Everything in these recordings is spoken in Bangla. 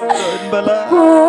Bala. Oh,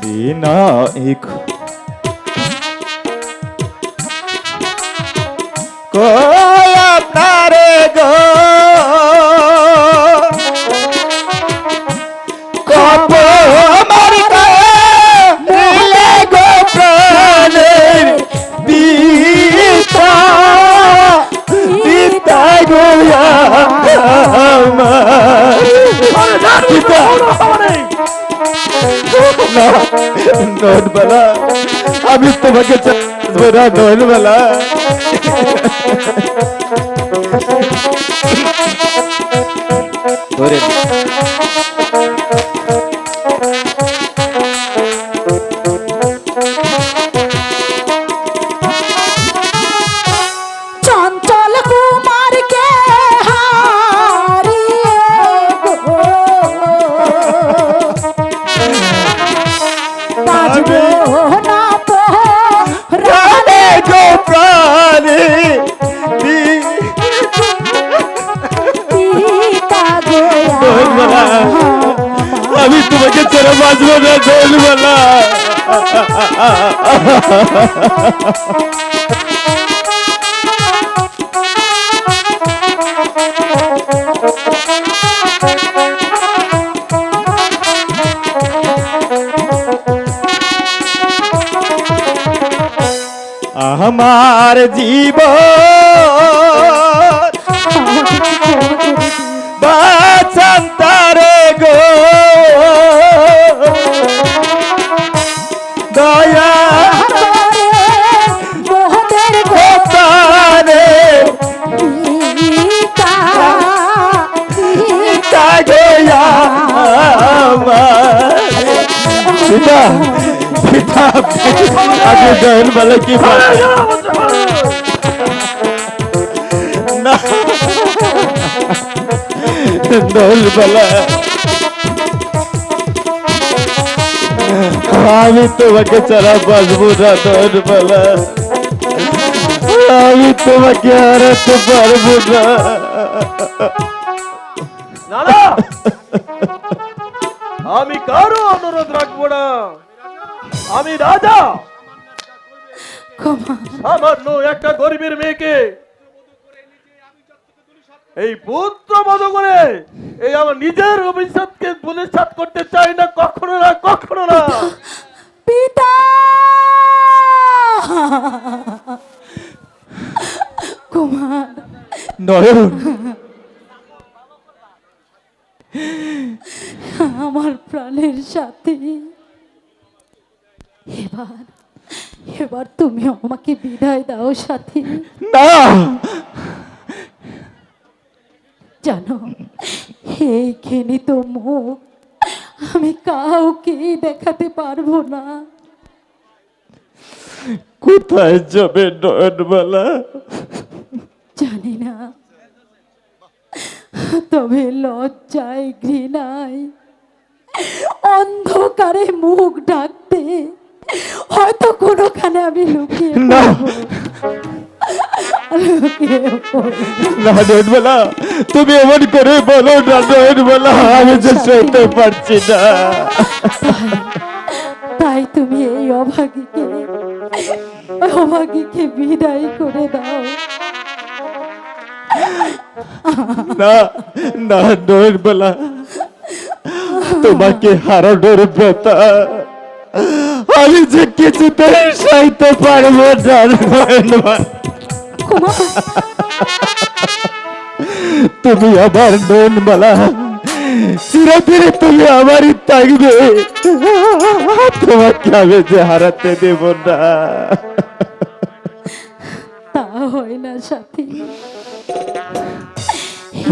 বিনায়ক। কয় আপনারে গো? নটবেলা আমি তোমাকে চাই নটবেলা আজ তোর বাঁচবো না দোলবেলা আমার জীবন দয়াল বলে কি দয়াল বলে আমি তোমাকে ছাড়া বাঁচবো না দয়াল বলে আমি তোমাকে হারাতে পারব না আমি কারও অনুরোধ রাখব না আমি রাজা সামান্য একটা গরিবের মেয়েকে এই পুত্র মতো করে এই আমার নিজের অভিশাপকে পুনঃসাত করতে চাই না কখনো না কখনো না। পিতা কুমার নয়ন। আমার প্রাণের সাথে। এবার এবার তুমি আমাকে বিদায় দাও সাথী। না! জানো এই ঘৃণিত মুখ। আমি কাউকে দেখাতে পারব না। কোথায় যাবে নয়নবালা জানি না। তবে লজ্জায় ঘৃণায় অন্ধকারে মুখ ডাকতে হয়তো কোনোখানে আমি লুকিয়ে না। তুমি এমন করে বলো না আমি যে সইতে পারছি না। তাই তুমি এই অভাগীকে অভাগীকে বিদায় করে দাও। না না নয়নবালা তোমাকে হারানোর ব্যথা আমি যে কিছুতেই সইতে পারব তুমি আমার নয়নবালা চিরদিনে তুমি আমারই থাকবে। তোমাকে আমি যে হারাতে দেব না। তা হয় না সাথী।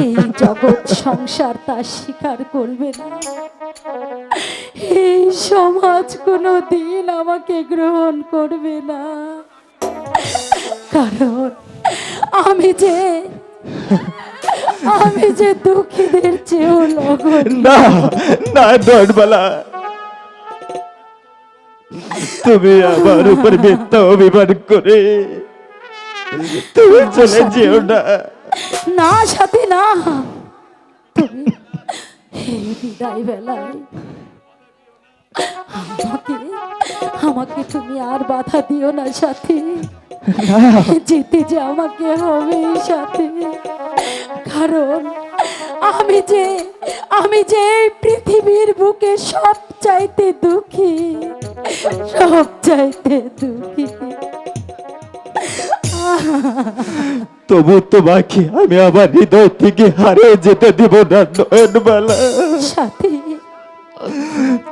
এই জগৎ, সংসার তা স্বীকার করবে না। এই সমাজ কোনো দিন আমাকে গ্রহণ করবে না। কারণ আমি যে আমি যে দুঃখীদের চেয়েও না না নয়নবালা তুমি আমার উপর মিথ্যা অভিমান করে তুমি চলে যেও না। না সাথী না। তুমি বিদায় বেলায় আমাকে তুমি আর বাধা দিও না সাথী। যেতে যে আমাকে হবে সাথে। কারণ আমি যে আমি যে পৃথিবীর বুকে সব চাইতে দুঃখী সব চাইতে দুঃখী। তবু তোমাকে আমি আমার হৃদয় থেকে হারিয়ে যেতে দিব না নয়নবালা সাথী।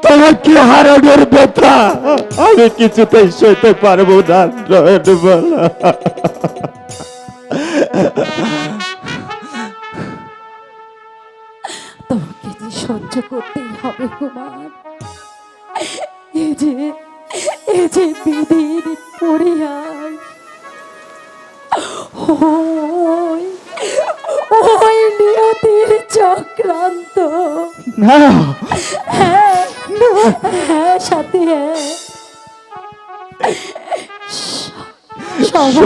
তোমাকে হারানোর ব্যথা আমি কিছুতেই সইতে পারব না নয়নবালা তোমাকে যে সহ্য করতেই হবে কুমার।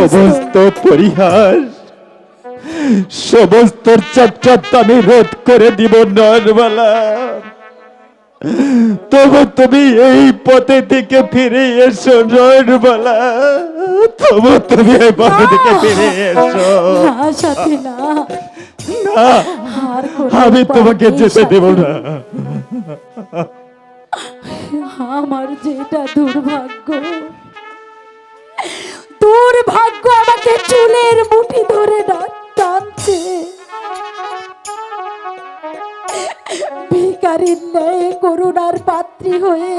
সমস্ত পরিহাস সমস্ত চটচট আমি রোধ করে দিব নয়নবালা তবু তুমি এই পথে থেকে ফিরে এসো নয়নবালা তবু তুমি এই পথে থেকে ফিরে এসো। না আমি তোমাকে যেতে দেব না। আমার যেটা দুর্ভাগ্য দুর্ভাগ্য আমাকে চুলের মুঠি ধরে টানছে। ভিকারির ন্যায় করুণার পাত্রী হয়ে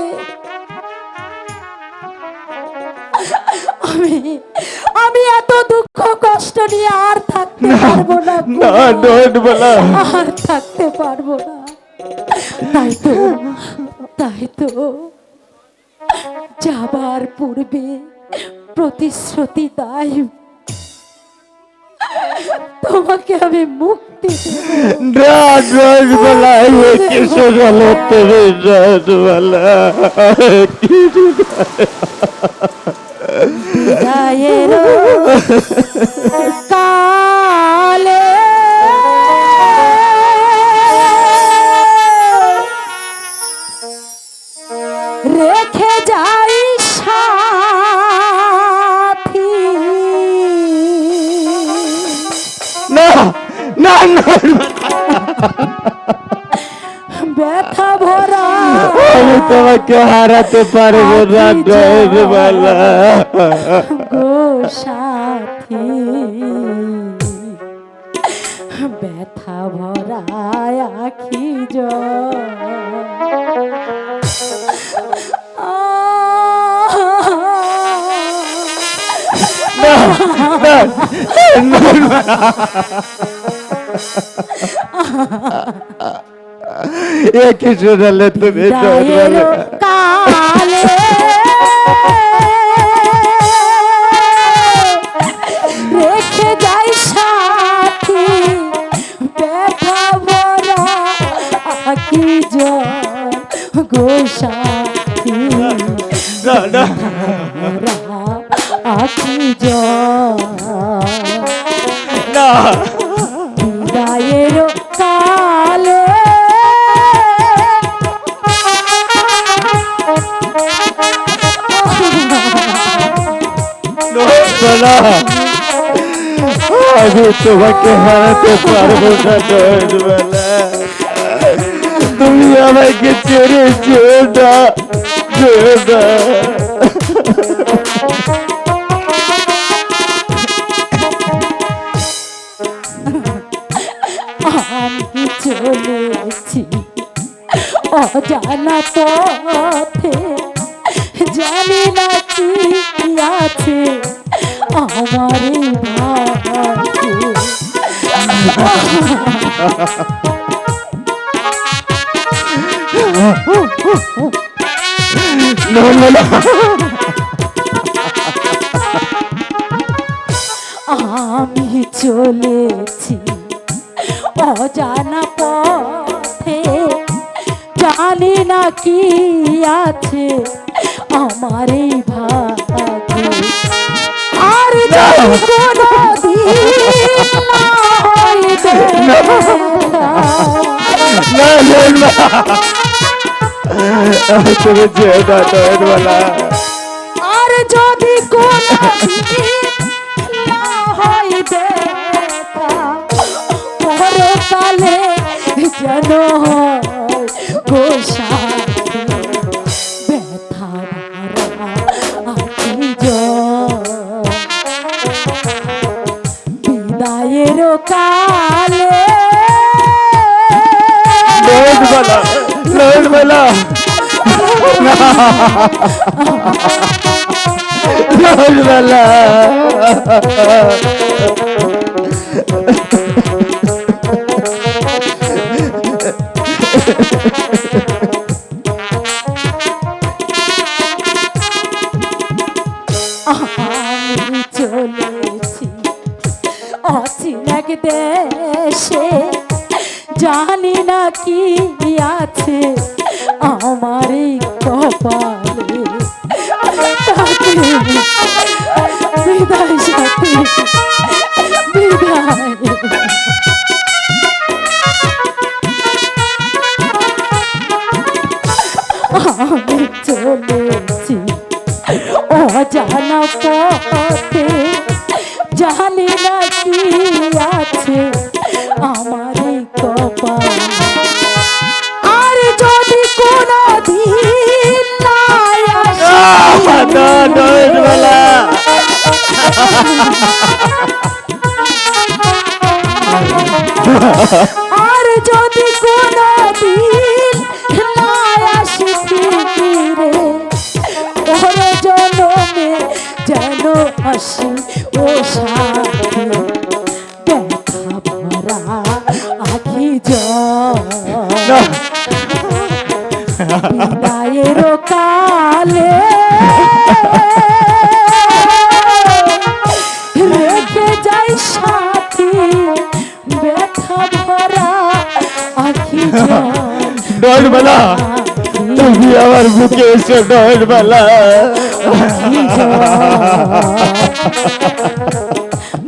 আমি আমি এত দুঃখ কষ্ট নিয়ে আর থাকতে পারব না আর থাকতে পারব না। তাই তো তাই তো যাবার পূর্বে প্রতিশ্রুতি দায় তোমাকে আমি মুক্তি নয়নবালা এ কিছু তুমি আমি হারাতে পারব না গো সাথী। ব্যথা ভরা আখি এ কিছু গেলে তুমি কালে রেখে যাই সাথী ব্যথা ভরা আখি আমি তোমাকে হারাতে পারব না নয়নবালা তুমি আমাকে ছেড়ে যেও না আমি চলেছি। অজানা পথে নয়নবালা আমি চলেছি অজানা পথে জানি না কি আছে আমার এই ভাগ্যে আর কোনো দিন না হয় দেখা, না নয়নবালা তুমি যেও না নয়নবালা আর যদি কোনো দিন না হয় দেখা পরকালে যেন হয় গো সাথী ব্যথা ভরা আখি জল। বিদায়ের কালে নয়নবালা নয়নবালা নয়নবালা আমি তুমি আমার বুকে এসো নয়ন বেলা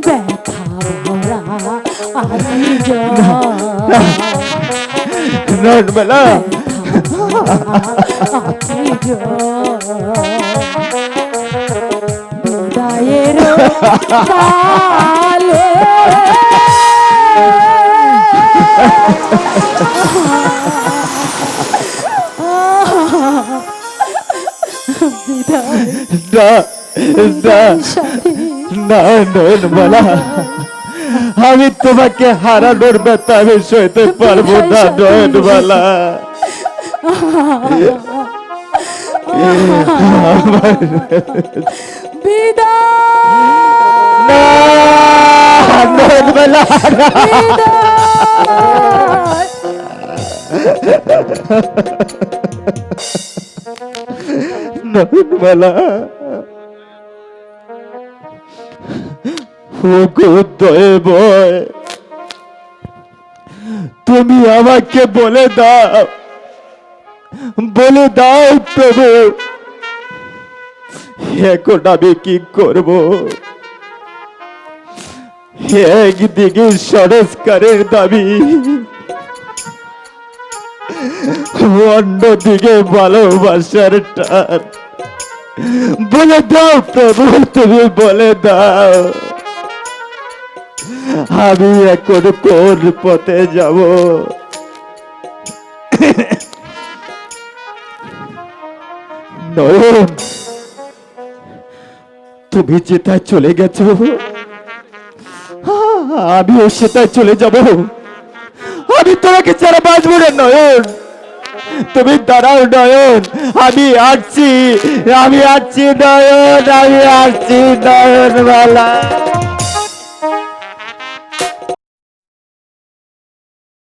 ব্যথা ভরা আখি নয়ন বেলা বিদায়ের কালে না না না নয়ন বেলা আমি তোমাকে হারানোর ব্যথা আমি সইতে পারব না নয়ন বেলা। বিদায়। বেলা। তুমি আমাকে বলে দাও বলে দাও প্রভু, এখন আমি কি করব? একদিকে সংস্কারের দাবি, অন্যদিকে ভালোবাসার টান। বলে দাও প্রভু, তুমি বলে দাও। আমি এখন কোন পথে যাব? নয়ন, তুমি যেটায় চলে গেছো। আমিও সেটাই চলে যাব। আমি তোমাকে ছাড়া বাঁচবো না, নয়ন। তুমি দাঁড়াও নয়ন। আমি আসছি আমি আসছি নয়ন আমি আসছি নয়ন